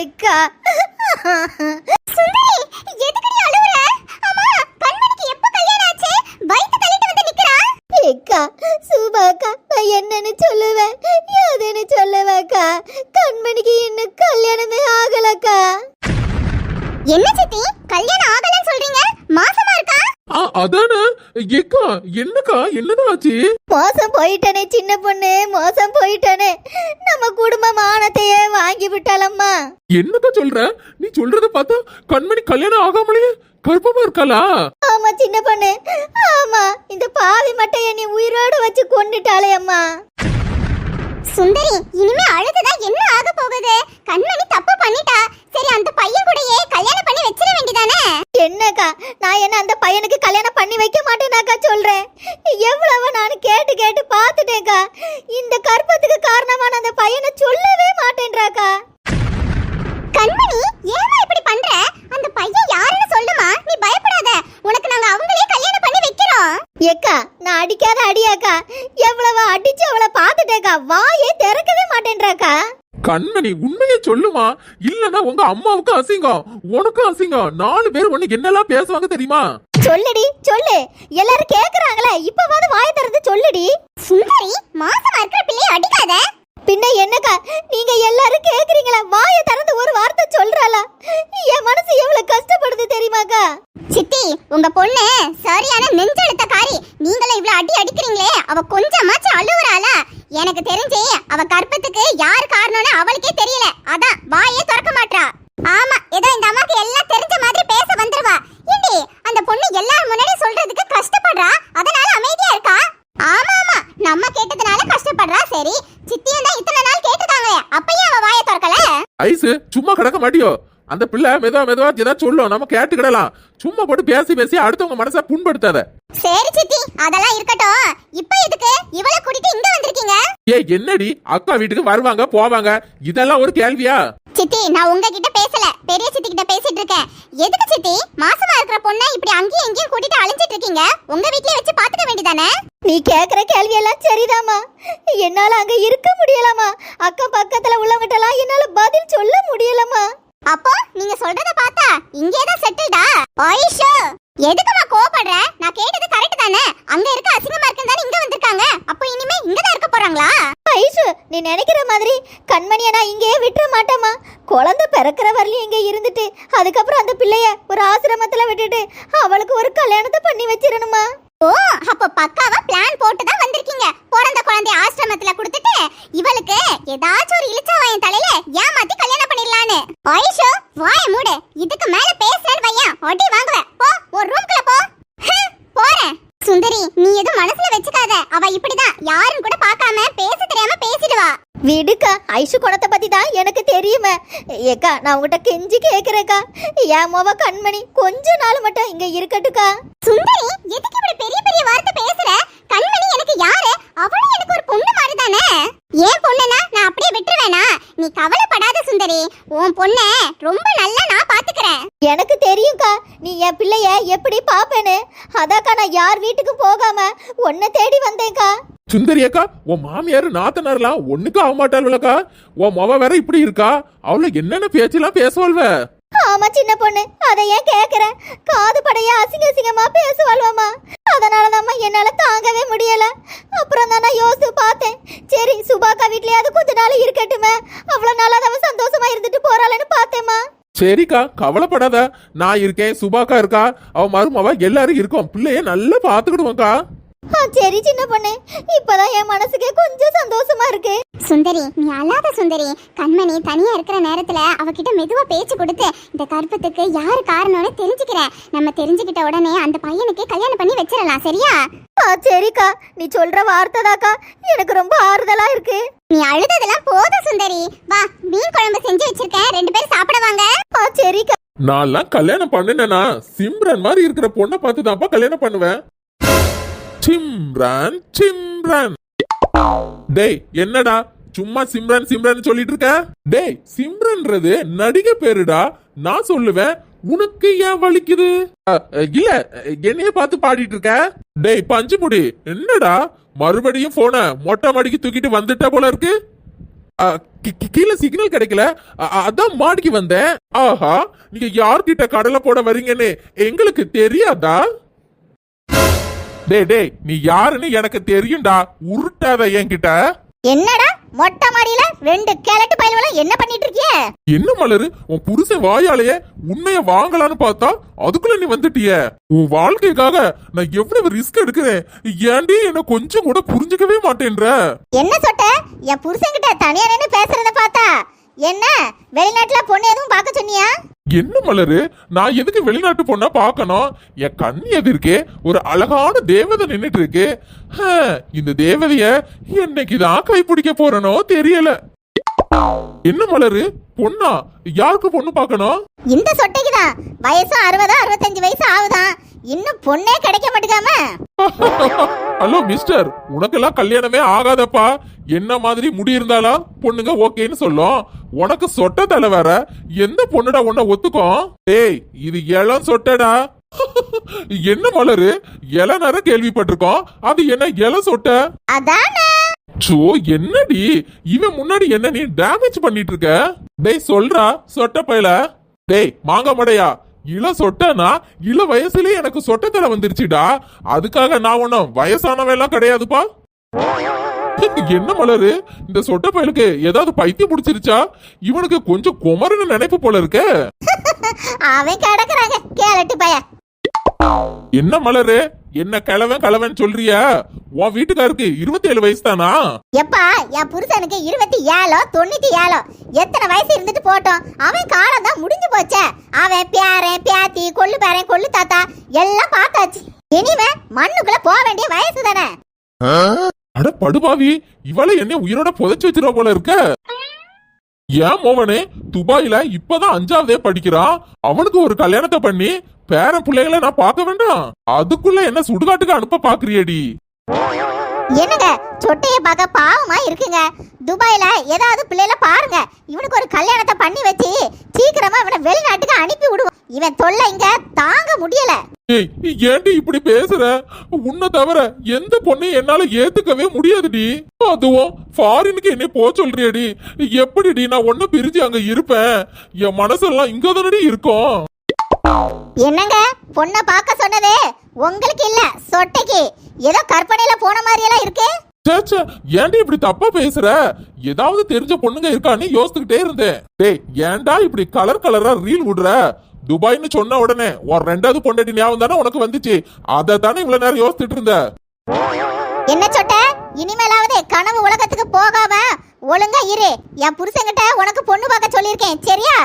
ஏக்கா சுந்தரி எதுக்குடி அழுவுற? அம்மா கண்மணிக்கு எப்ப கல்யாணம் ஆச்சு? வயித்து தள்ளிட்டு வந்து நிக்கிறா? ஏக்கா சுபாக்கா நான் என்னன்னு சொல்லுவேன் எதுன்னு சொல்லுவேக்கா கண்மணிக்கு இன்னும் கல்யாணமே ஆகலக்கா. என்ன சித்தி? கல்யாணம் ஆகலன்னு அதானே? ஏக்கா என்னக்கா என்னதான் ஆச்சு? மோசம் போயிட்டானே சின்ன பொண்ணு மோசம் போயிட்டானே. நம்ம குடும்ப மானத்தையே வாங்கி விட்டாலம்மா என்னக்கா சொல்ற? நீ சொல்றத பார்த்தா கண்மணி கல்யாணம் ஆகாமலேயே கர்ப்பமா இருக்காளா? ஆமா சின்ன பொண்ணு. ஆமா இந்த பாவி மட்டைய நீ உயிரோட வச்சு கொண்டுட்டாளே அம்மா. சுந்தரி இனிமே அழுதுதா என்ன ஆக போகுது? கண்மணி தப்பு பண்ணிட்டா. சரி அந்த பையன் கூடயே கல்யாணம் பண்ணி வச்சிட வேண்டியதானே? என்னக்கா நான் என்ன அந்த பையனுக்கு கல்யாணம் பண்ணி வைக்க மாட்டேனாக்கா சொல்றேன்? எவ்வளவு நான் கேட்டு கேட்டு பார்த்துட்டேன்க்கா. இந்த கர்ப்பத்துக்கு காரணமான அந்த பையனை சொல்லவே மாட்டேன்றாக்கா. கண்மணி ஏமா இப்படி பண்ற? அந்த பையன் யாருன்னு சொல்லுமா? நீ பயப்படாத. உனக்கு நாங்க அவங்களே கல்யாணம் பண்ணி வைக்கிறோம். ஏக்கா நான் அடிக்காத அடியாக்கா. எவ்வளவு அடிச்சு அவளை பார்த்துட்டேக்கா. வாயே திறக்கவே மாட்டேன்றாக்கா. கண்மணி உண்மையை சொல்லுமா? இல்லனா உங்க அம்மாவுக்கு அசிங்கம். உனக்கும் அசிங்கம். நாலு பேர் உனக்கு என்னெல்லாம் பேசுவாங்க தெரியுமா? சொல்லுடி சொல்லு. எல்லாரும் கேக்குறாங்களே. இப்பவாது வாய் திறந்து சொல்லுடி. சுந்தரி மாசமா இருக்கிற பிள்ளைய அடிக்காத. பின்ன என்னக்கா? நீங்க எல்லாரும் கேக்குறீங்களா? வாயை திறந்து ஒரு வார்த்தை சொல்றாளா? என் மனசு எவ்வளவு கஷ்டப்படுது தெரியுமாக்கா? சித்தி உங்க பொண்ணு சரியான நெஞ்செழுத்த காரி நீங்களும் இவ்வளவு அடி அடிக்கிறீங்களே அவ கொஞ்சமாச்சும் அழுவுறாளா? எனக்கு தெரிஞ்சு அவ கற்பத்துக்கு யார் காரணம்னு அவளுக்கே தெரியல அதான் வாயே திறக்க மாட்றா ஆமா ஏதோ இந்த அம்மாக்கு எல்லாம் தெரிஞ்ச மாதிரி பேச வந்துருவா ஏண்டி அந்த பொண்ணு எல்லார் முன்னாடி சொல்றதுக்கு கஷ்டப்படுறா அதனால அமைதியா இருக்கா ஆமா ஆமா நம்ம கேட்டதுனால கஷ்டப்படுறா சரி சித்தியும் தான் இத்தனை நாள் கேட்டிருக்காங்களே அப்பயும் அவ வாயை திறக்கல ஐசு சும்மா கிடக்க மாட்டியோ அந்த பிள்ளை மெதுவா மெதுவா ஏதாவது சொல்லும். நம்ம கேட்டுக்கிடலாம். சும்மா போட்டு பேசி பேசி அடுத்தவங்க மனசை புண்படுத்தாத. சரி சித்தி அதெல்லாம் இருக்கட்டும். இப்போ எதுக்கு? இவளை கூட்டிட்டு இங்க வந்திருக்கீங்க? ஏ என்னடி? அக்கா வீட்டுக்கு வருவாங்க போவாங்க. இதெல்லாம் ஒரு கேள்வியா? சித்தி நான் உங்ககிட்ட பேசல. பெரிய சித்தி கிட்ட பேசிட்டு இருக்கேன். எதுக்கு சித்தி? மாசமா இருக்கிற பொண்ணை இப்படி அங்கேயும் இங்கேயும் கூட்டிட்டு அலைஞ்சிட்டு இருக்கீங்க? உங்க வீட்லயே வச்சு பாத்துக்க வேண்டியதானே? நீ கேக்குற கேள்வி எல்லாம் சரிதாம்மா. என்னால அங்க இருக்க முடியலம்மா. அக்கம் பக்கத்துல உள்ளவங்கிட்டலாம் என்னால பதில் சொல்ல முடியலம்மா. அப்போ நீங்க சொல்றத பார்த்தா இங்கே தான் செட்டில்டா ஆயிஷா எதுக்குமா கோவப்படுற நான் கேட்டது கரெக்ட் தானே அங்க இருக்க அசிங்கமா இருக்குன்னு தானே இங்க வந்திருக்காங்க அப்போ இனிமே இங்க தான் இருக்க போறாங்களா ஐஷு நீ நினைக்கிற மாதிரி கண்மணியை நான் இங்கேயே விட்டுற மாட்டேம்மா குழந்தை பிறக்கிற வரலையும் இங்க இருந்துட்டு அதுக்கப்புறம் அந்த பிள்ளைய ஒரு ஆசிரமத்துல விட்டுட்டு அவளுக்கு ஒரு கல்யாணத்தை பண்ணி வச்சிரணுமா ஓ அப்போ பக்காவா பிளான் போட்டு தான் வந்திருக்கீங்க. பிறந்த குழந்தை ஆசிரமத்துல கொடுத்துட்டு இவளுக்கு ஏதாச்சும் ஒரு இளிச்சவாயன் தலையில ஏமாத்தி கல்யாணம் பண்ணிடலான்னு. ஆயிஷோ வாய மூடு. இதுக்கு மேல பேசுறேன்னு வையன். அடி வாங்குவ. போ ஒரு ரூம்குள்ள போ. போறேன். சுந்தரி நீ எதுவும் மனசுல வச்சுக்காத. அவ இப்படிதான் யாரும் கூட பார்க்காம பேச தெரியாம பேசிடுவா. விடுக்கா ஐஷு குணத்தை பத்தி தான் எனக்கு தெரியுமே ஏக்கா நான் உங்ககிட்ட கெஞ்சி கேக்குறேக்கா. என் மோவ கண்மணி கொஞ்ச நாள் மட்டும் இங்க இருக்கட்டுக்கா. சுந்தரி எதுக்கு இப்படி பெரிய பெரிய வார்த்தை பேசுற? கண்மணி எனக்கு யாரு? அவளும் எனக்கு ஒரு பொண்ணு மாதிரி தானே ஏன் பொண்ணுனா நான் அப்படியே விட்டுருவேனா? நீ கவலைப்படாத சுந்தரி. உன் பொண்ண ரொம்ப நல்லா நான் பாத்துக்கிறேன். எனக்கு தெரியும்க்கா நீ என் பிள்ளைய எப்படி பாப்பேன்னு. அதாக்கா நான் யார் வீட்டுக்கும் போகாம உன்னை தேடி வந்தேன்க்கா. சுந்தரி அக்கா உன் மாமியார் நாத்தனார்லாம் ஒண்ணுக்கு ஆக மாட்டாள்வலக்கா உன் மொவ வேற இப்படி இருக்கா? அவள என்னென்ன பேச்செல்லாம் பேசுவாள்வ? ஆமா சின்ன பொண்ணு. அதை ஏன் கேக்குற? காது படைய அசிங்க அசிங்கமா பேசுவாள்வாமா அதனாலதாம்மா என்னால தாங்கவே முடியல. அப்புறம் தான் நான் பார்த்தேன். சரி சுபாக்கா வீட்லயாவது கொஞ்ச நாள் இருக்கட்டுமே. அவ்வளவு நாளாவது அவ சந்தோஷமா இருந்துட்டு போறாளேன்னு பார்த்தேம்மா. சரிக்கா கவலைப்படாத. நான் இருக்கேன் சுபாக்கா இருக்கா. அவ மருமவ எல்லாரும் இருக்கோம். பிள்ளைய நல்லா பாத்துக்கிடுவோம்க்கா சரி சின்ன பொண்ணு. இப்பதான் என் மனசுக்கு கொஞ்சம் சந்தோஷமா இருக்கு. சுந்தரி நீ அழாத சுந்தரி. கண்மணி தனியா இருக்கிற நேரத்துல அவகிட்ட மெதுவா பேச்சு கொடுத்து இந்த கற்பத்துக்கு யாரு காரணம்னு தெரிஞ்சுக்கிறேன் நம்ம தெரிஞ்சுக்கிட்ட உடனே அந்த பையனுக்கு கல்யாணம் பண்ணி வச்சிடலாம் சரியா? ஆ சரிக்கா. நீ சொல்ற வார்த்தை தாக்கா. எனக்கு ரொம்ப ஆறுதலா இருக்கு. நீ அழுததெல்லாம் போதும் சுந்தரி. வா மீன் குழம்பு செஞ்சு வச்சிருக்கேன். ரெண்டு பேரும் சாப்பிட வாங்க. ஆ சரிக்கா. நான்லாம் கல்யாணம் பண்ணுனேனா? சிம்ரன் மாதிரி இருக்கிற பொண்ணை பார்த்து தான்ப்பா கல்யாணம் பண்ணுவேன். சிம்ரன் சிம்ரன். டேய் என்னடா? சும்மா சிம்ரன் சிம்ரன் சொல்லிட்டு இருக்க டேய் சிம்ரன்றது நடிகை பேருடா. நான் சொல்லுவேன் உனக்கு ஏன் வலிக்குது? இல்ல என்னைய பார்த்து பாடிட்டு இருக்க டேய் பஞ்சு முடி என்னடா? மறுபடியும் போன மொட்டை மாடிக்கு தூக்கிட்டு வந்துட்ட போல இருக்கு. கி- கீழே சிக்னல் கிடைக்கல. அதான் மாடிக்கு வந்தேன். ஆஹா நீங்க யார்கிட்ட கடலை போட வரீங்கன்னு எங்களுக்கு தெரியாதா? டேய் டேய் நீ யாருன்னு எனக்கு தெரியும்டா. உருட்டாத என்கிட்ட. என்னடா மொட்டை மாடியில ரெண்டு கிழட்டு பயல்களும் என்ன பண்ணிட்டு இருக்கிய? என்ன மலரு உன் புருஷன் வாயாலேயே உண்மைய வாங்கலான்னு பார்த்தா அதுக்குள்ள நீ வந்துட்டிய. உன் வாழ்க்கைக்காக நான் எவ்வளவு ரிஸ்க் எடுக்கிறேன்? ஏன்டி என்ன கொஞ்சம் கூட புரிஞ்சுக்கவே மாட்டேன்ற? என்ன சொட்ட? என் புருஷன்கிட்ட தனியா நின்னு பேசுறத பார்த்தா? என்ன? வெளிநாட்டுல பொண்ணு எதுவும் பார்க்க சொன்னியா? என்ன மலரு? நான் எதுக்கு வெளிநாட்டு பொண்ணா பார்க்கணும்? என் கண் எதிர்க்கே ஒரு அழகான தேவதை நின்னுட்டு இருக்கு. இந்த தேவதைய என்னைக்குதான் கைப்பிடிக்க போறனோ தெரியல. என்ன மலரு? பொண்ணா? யாருக்கு பொண்ணு பார்க்கணும்? இந்த சொட்டைக்கு தான் வயசு அறுபதா அறுபத்தஞ்சு வயசு ஆகுதான். இன்னும் பொண்ணே கிடைக்க மாட்டேங்காம. ஹலோ மிஸ்டர் உனக்கெல்லாம் கல்யாணமே ஆகாதப்பா. என்ன மாதிரி முடி இருந்தாலா பொண்ணுங்க ஓகேன்னு சொல்லும். உனக்கு சொட்ட தலை வேற. எந்த பொண்ணுடா உன்னை ஒத்துக்கும் டேய் இது இளம் சொட்டடா. என்ன மலரு? இள நேரம் கேள்விப்பட்டிருக்கோம். அது என்ன இளம் சொட்ட? சோ என்னடி? இவன் முன்னாடி என்ன நீ டேமேஜ் பண்ணிட்டு இருக்க? டேய் சொல்றா சொட்ட பயல. டேய் மாங்க மடையா. இள சொட்டனா? இள வயசுலயே எனக்கு சொட்டத்தலை வந்துருச்சுடா. அதுக்காக நான் ஒன்னும் வயசானவன் எல்லாம் கிடையாதுப்பா என்ன மலரு? இந்த சொட்ட பயலுக்கு ஏதாவது பைத்தியம் பிடிச்சிருச்சா? இவனுக்கு கொஞ்சம் குமரன்னு நினைப்பு போல இருக்க. அவன் கிடக்குறாங்க. கேரட்டு பைய. என்ன மலரு? என்ன கிழவன் கிழவன் சொல்றியா? உன் வீட்டுக்காருக்கு இருபத்தி ஏழு வயசு தானா எப்பா என் புருஷனுக்கு இருபத்தி ஏழோ தொண்ணூத்தி ஏழோ எத்தனை வயசு இருந்துட்டு போட்டோம்? அவன் காலம் தான் முடிஞ்சு போச்சே. அவன் பேரன் பேத்தி கொள்ளு பேரன் கொள்ளு தாத்தா எல்லாம் பார்த்தாச்சு. இனிமே மண்ணுக்குள்ள போக வேண்டிய வயசு தானே? அட படுபாவி இவளை என்ன உயிரோட புதைச்சு வச்சிருவா போல இருக்க? ஏன் மோவனே துபாயில இப்பதான் அஞ்சாவதே படிக்கிறான் அவனுக்கு ஒரு கல்யாணத்தை பண்ணி பேரன் பிள்ளைகளை நான் பார்க்க வேண்டாம். அதுக்குள்ள என்ன சுடுகாட்டுக்கு அனுப்ப பாக்குறியடி என்னங்க சொட்டைய பார்க்க பாவமா இருக்குங்க. துபாயில ஏதாவது பிள்ளைல பாருங்க. இவனுக்கு ஒரு கல்யாணத்தை பண்ணி வச்சு சீக்கிரமா இவனை வெளிநாட்டுக்கு அனுப்பி விடுவோம். இவன் தொல்லை இங்க தாங்க முடியல. ஏய் நீ ஏன்டி இப்படி பேசுற? உன்னை தவிர எந்த பொண்ணையும் என்னால ஏத்துக்கவே முடியாதுடி. அதுவும் ஃபாரினுக்கு என்னை போ சொல்றியடி. எப்படிடி நான் ஒன்ன பிரிஞ்சு அங்க இருப்பேன்? என் மனசெல்லாம் இங்க தானடி இருக்கும்? என்னங்க? பொண்ணை பார்க்க சொன்னதே உங்களுக்கு இல்ல சொட்டைக்கு. ஏதோ கற்பனையில போன மாதிரி எல்லாம் இருக்கு சேச்சே ஏன்டி இப்படி தப்பா பேசுற? ஏதாவது தெரிஞ்ச பொண்ணுங்க இருக்கான்னு யோசிச்சுக்கிட்டே இருந்தேன். டேய் ஏன்டா இப்படி கலர் கலரா ரீல் விடுற? துபாய்னு சொன்ன உடனே உன் ரெண்டாவது பொண்டாட்டி ஞாபகம் தானே உனக்கு வந்துச்சு? அதை தானே இவ்வளவு நேரம் யோசிச்சுட்டு இருந்த? என்ன சொட்ட? இனிமேலாவது கனவு உலகத்துக்கு போகாம ஒழுங்கா இரு. என் புருஷன்கிட்ட உனக்கு பொண்ணு பார்க்க சொல்லியிருக்கேன் சரியா?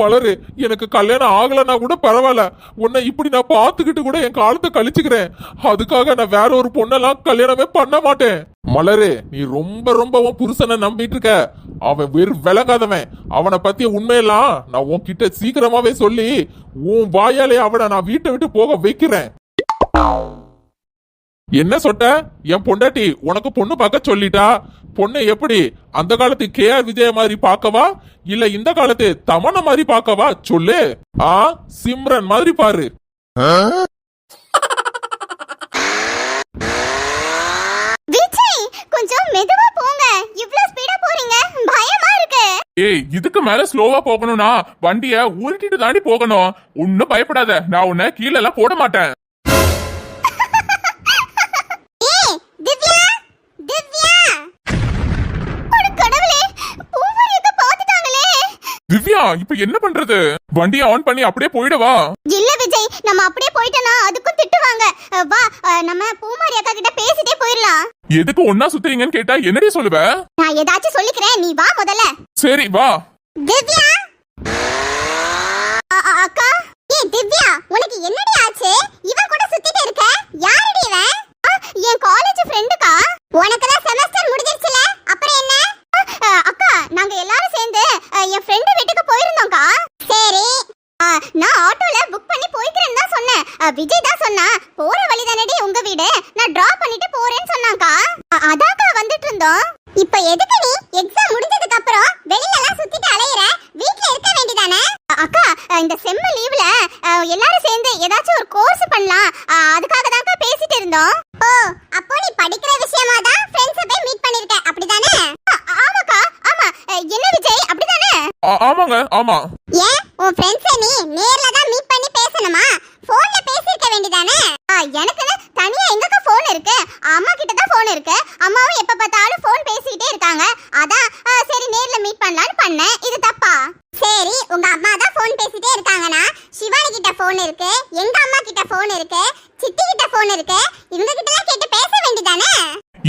மலரு எனக்கு கல்யாணம் ஆகலன்னா கூட பரவாயில்ல. உன்னை இப்படி நான் பார்த்துக்கிட்டு கூட என் காலத்தை கழிச்சுக்கிறேன். அதுக்காக நான் வேற ஒரு பொண்ணெல்லாம் கல்யாணமே பண்ண மாட்டேன். மலரு நீ ரொம்ப ரொம்ப உன் புருஷனை நம்பிட்டு இருக்க. அவன் வெறும் விளங்காதவன் அவனை பத்திய உண்மையெல்லாம் நான் உன்கிட்ட சீக்கிரமாவே சொல்லி உன் வாயாலே அவனை நான் வீட்டை விட்டு போக வைக்கிறேன். என்ன சொட்ட? என் பொண்டாட்டி உனக்கு பொண்ணு பார்க்க சொல்லிட்டா? பொண்ணு எப்படி அந்த காலத்து கே ஆர் விஜய மாதிரி பார்க்கவா? இல்ல இந்த காலத்து தமன மாதிரி பார்க்கவா? சொல்லு. ஆ சிம்ரன் மாதிரி பாரு. கொஞ்சம் மெதுவா போங்க. இவ்ளோ ஸ்பீடா போறீங்க. பயமா இருக்கு. ஏய் இதுக்கு மேல ஸ்லோவா போகணும்னா வண்டிய உருட்டிட்டு தாண்டி போகணும். ஒன்னும் பயப்படாத. நான் உன்னை கீழே எல்லாம் போட மாட்டேன். திவ்யா இப்ப என்ன பண்றது? வண்டியை ஆன் பண்ணி அப்படியே போயிடவா இல்ல விஜய் நம்ம அப்படியே போயிட்டோம்னா அதுக்கும் திட்டுவாங்க அஹ், வா அஹ், நம்ம பூமாரி அக்கா கிட்ட பேசிட்டே போயிடலாம். எதுக்கு ஒன்னா சுத்துறீங்கன்னு கேட்டா என்னடி சொல்லுவ? நான் ஏதாச்சும் சொல்லிக்கிறேன் நீ வா முதல்ல. சரி வா. திவ்யா? அ- அ- அக்கா? ஏய் திவ்யா உனக்கு என்னடி ஆச்சு? இவன் கூட சுத்திட்டு இருக்க? யாரடி இவன்? ஆ, என் காலேஜ் ஃப்ரெண்டுக்கா உனக்கு தான் செமஸ்டர் முடிஞ்சிருச்சுல அப்புறம் என்ன? நாங்க எல்லாரும் சேர்ந்து என் ஃப்ரெண்டு வீட்டுக்கு போயிருந்தோம்க்கா. சரி. நான் ஆட்டோல புக் பண்ணி போய்க்கிறேன்னு தான் சொன்னேன். விஜய் தான் சொன்னா போற வழி தானடி உங்க வீடு? நான் டிராப் பண்ணிட்டு போறேன்னு சொன்னாக்கா அ, அதாக்கா வந்துட்டு இருந்தோம் இப்ப எதுக்கு நீ எக்ஸாம் முடிஞ்சதுக்கு அப்புறம் வெளியில எல்லாம் சுத்திட்டு அலையற வீட்ல இருக்க வேண்டியதானே அக்கா அஹ் இந்த செம்ம லீவ்ல எல்லாரும் சேர்ந்து ஏதாச்சும் ஒரு கோர்ஸ் பண்ணலாம் அஹ் அதுக்காக தான்க்கா பேசிட்டு இருந்தோம் ஓ அப்போ நீ படிக்கிற விஷயமா தான் ஃப்ரெண்ட்ஸ் போய் மீட் பண்ணிருக்க அப்படிதானே ஆ- ஆமாக்கா ஆமா என்ன விஜய் அப்படிதானே ஆ- ஆமாங்க ஆமா. ஏன்? உன் நீ நேர்ல தான் மீட் பண்ணி பேசணுமா போன்ல பேசிருக்க வேண்டியதானே எனக்குன்னு தனியா எங்கக்கா போன் இருக்கு அம்மா கிட்ட தான் போன் இருக்கு அம்மாவும் எப்ப பார்த்தாலும் போன் பேசிக்கிட்டே இருக்காங்க அதான் ஆ, சரி நேர்ல மீட் பண்ணலாம்னு பண்ணேன் இது தப்பா சரி உங்க அம்மா தான் போன் பேசிட்டே இருக்காங்கன்னா சிவானி கிட்ட போன் இருக்கு எங்க அம்மா கிட்ட போன் இருக்கு சித்தி கிட்ட போன் இருக்கு இவங்க கிட்ட எல்லாம் கேட்டு பேச வேண்டியதானே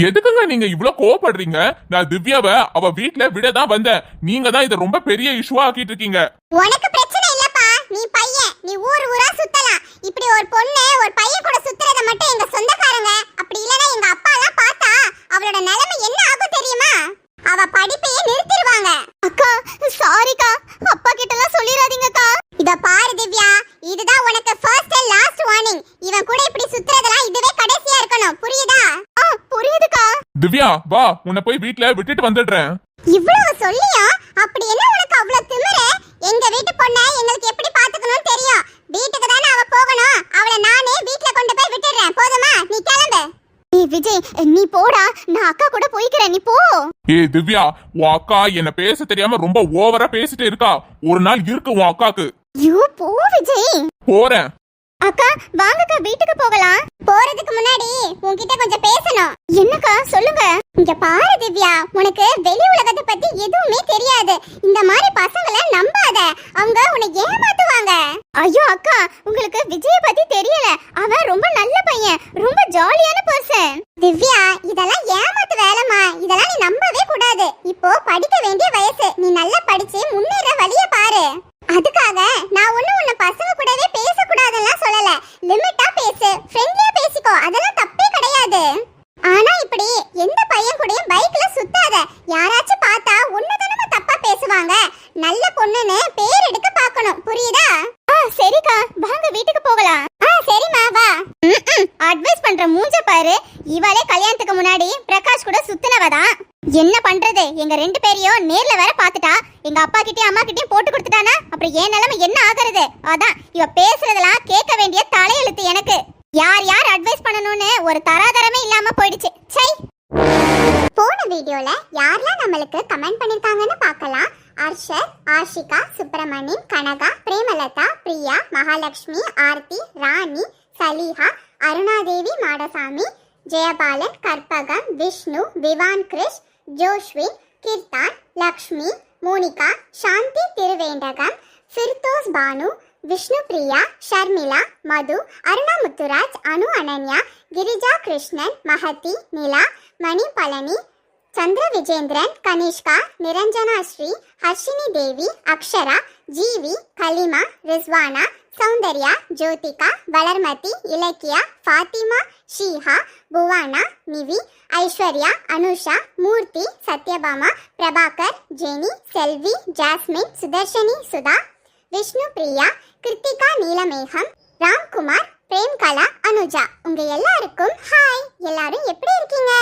எதுக்குங்க நீங்க இவ்வளவு கோவப்படுறீங்க? நான் திவ்யாவை அவ வீட்ல விட தான் வந்தேன். நீங்க தான் இதை ரொம்ப பெரிய இஷ்யூவா ஆக்கிட்டு இருக்கீங்க உனக்கு பிரச்சனை இல்லப்பா. நீ பையன். நீ ஊர் ஊரா சுத்தலாம். இப்படி ஒரு பொண்ணு ஒரு பையன் கூட சுத்துறத மட்டும் எங்க சொந்தக்காரங்க அப்படி இல்லனா எங்க அப்பா எல்லாம் பார்த்தா அவளோட நிலைமை என்ன ஆகும் தெரியுமா? அவ படிப்பையே நிறுத்திடுவாங்க. அக்கா சாரிக்கா அப்பா கிட்ட எல்லாம் சொல்லிராதீங்கக்கா இத பாரு திவ்யா. இதுதான் உனக்கு ஃபர்ஸ்ட் அண்ட் லாஸ்ட் வார்னிங் இவன் கூட இப்படி சுத்துறதெல்லாம் இதுவே கடைசியா இருக்கணும். புரியுதா? ஆ திவ்யா வா உன்னை போய் வீட்ல விட்டுட்டு வந்துடுறேன். இவ்வளவு சொல்லியா? அப்படி என்ன உனக்கு அவ்வளவு திமிரு? எங்க வீட்டு பொண்ண எங்களுக்கு எப்படி பாத்துக்கணும்னு தெரியும். வீட்டுக்கு தானே அவ போகணும். அவளை நானே வீட்ல கொண்டு போய் விட்டுடுறேன். போதுமா? நீ கிளம்பு. நீ விஜய் நீ போடா. நான் அக்கா கூட போய்க்கிறேன். நீ போ. ஏய் திவ்யா உன் அக்கா என்ன பேச தெரியாம ரொம்ப ஓவரா பேசிட்டு இருக்கா. ஒரு நாள் இருக்கு உன் அக்காக்கு. யூ போ விஜய். போறேன். அக்கா வாங்கக்கா வீட்டுக்கு போகலாம். போறதுக்கு முன்னாடி உன்கிட்ட கொஞ்சம் பேசணும். என்னக்கா சொல்லுங்க. இங்க பாரு திவ்யா உனக்கு வெளி உலகத்தை பத்தி எதுவுமே தெரியாது. இந்த மாதிரி பசங்களை நம்பாத. அவங்க உன்னை ஏமாத்துவாங்க. ஐயோ அக்கா உங்களுக்கு விஜய பத்தி தெரியல. அவன் ரொம்ப நல்ல பையன். ரொம்ப ஜாலியான பர்சன் திவ்யா இதெல்லாம் ஏமாத்து வேலைமா இதெல்லாம் நீ நம்பவே கூடாது. இப்போ படிக்க வேண்டிய வயசு. நீ நல்லா முன்னேற வழிய பாரு அதுக்காக நான் ஒண்ணு உன்னை பசங்க கூடவே பேசக்கூடாதுலாம் சொல்லல லிமிட்டா பேசு ஃப்ரெண்ட்லியா பேசிக்கோ அதெல்லாம் தப்பே கிடையாது ஆனா இப்படி எந்த பையன் கூடயும் பைக்ல சுத்தாத யாராச்சும் பார்த்தா உன்னதனமா தப்பா பேசுவாங்க நல்ல பொண்ணுன்னு பேர் எடுக்க பார்க்கணும் புரியுதா ஆ சரிக்கா வாங்க வீட்டுக்கு போகலாம் ஆ சரிம்மா வா அட்வைஸ் பண்ற மூஞ்ச பாரு இவளே பிரகாஷ் கூட சுத்தினவதான். என்ன பண்றது? எங்க ரெண்டு பேரையும் நேர்ல வேற பாத்துட்டா எங்க அப்பா கிட்டயும் அம்மா கிட்டயும் போட்டு கொடுத்துட்டானா? அப்புறம் ஏன் நிலைமை என்ன ஆகுறது? அதான் இவ பேசுறதெல்லாம் கேட்க வேண்டிய தலையெழுத்து எனக்கு. யார் யார் அட்வைஸ் பண்ணணும்னு ஒரு தராதரமே இல்லாம போயிடுச்சு. சை போன வீடியோல யாரெல்லாம் நம்மளுக்கு கமெண்ட் பண்ணிருக்காங்கன்னு பார்க்கலாம். அர்ஷத் ஆஷிகா சுப்பிரமணியம் கனகா பிரேமலதா பிரியா மகாலட்சுமி ஆர்த்தி ராணி சலீஹா அருணாதேவி மாடசாமி ஜெயபாலன் கற்பகம் விஷ்ணு விவான் கிருஷ் ஜோஷ்வின் கீர்த்தான் லக்ஷ்மி மோனிகா சாந்தி திருவேண்டகம் ஃபிர்தோஸ் பானு விஷ்ணு பிரியா ஷர்மிளா மது அருணா முத்துராஜ் அனு அனன்யா கிரிஜா கிருஷ்ணன் மஹதி நிலா மணி பழனி சந்திர விஜேந்திரன் கனிஷ்கா நிரஞ்சனா ஸ்ரீ ஹர்ஷினி தேவி அக்ஷரா ஜீவி கலிமா ரிஸ்வானா சௌந்தர்யா ஜோதிகா வளர்மதி இலக்கியா ஃபாத்திமா ஷீஹா புவானா நிவி ஐஸ்வர்யா அனுஷா மூர்த்தி சத்யபாமா பிரபாகர் ஜெனி செல்வி ஜாஸ்மின் சுதர்ஷினி சுதா விஷ்ணு பிரியா கிருத்திகா நீலமேகம் ராம்குமார் பிரேம்கலா அனுஜா. உங்க எல்லாருக்கும் ஹாய் எல்லாரும் எப்படி இருக்கீங்க?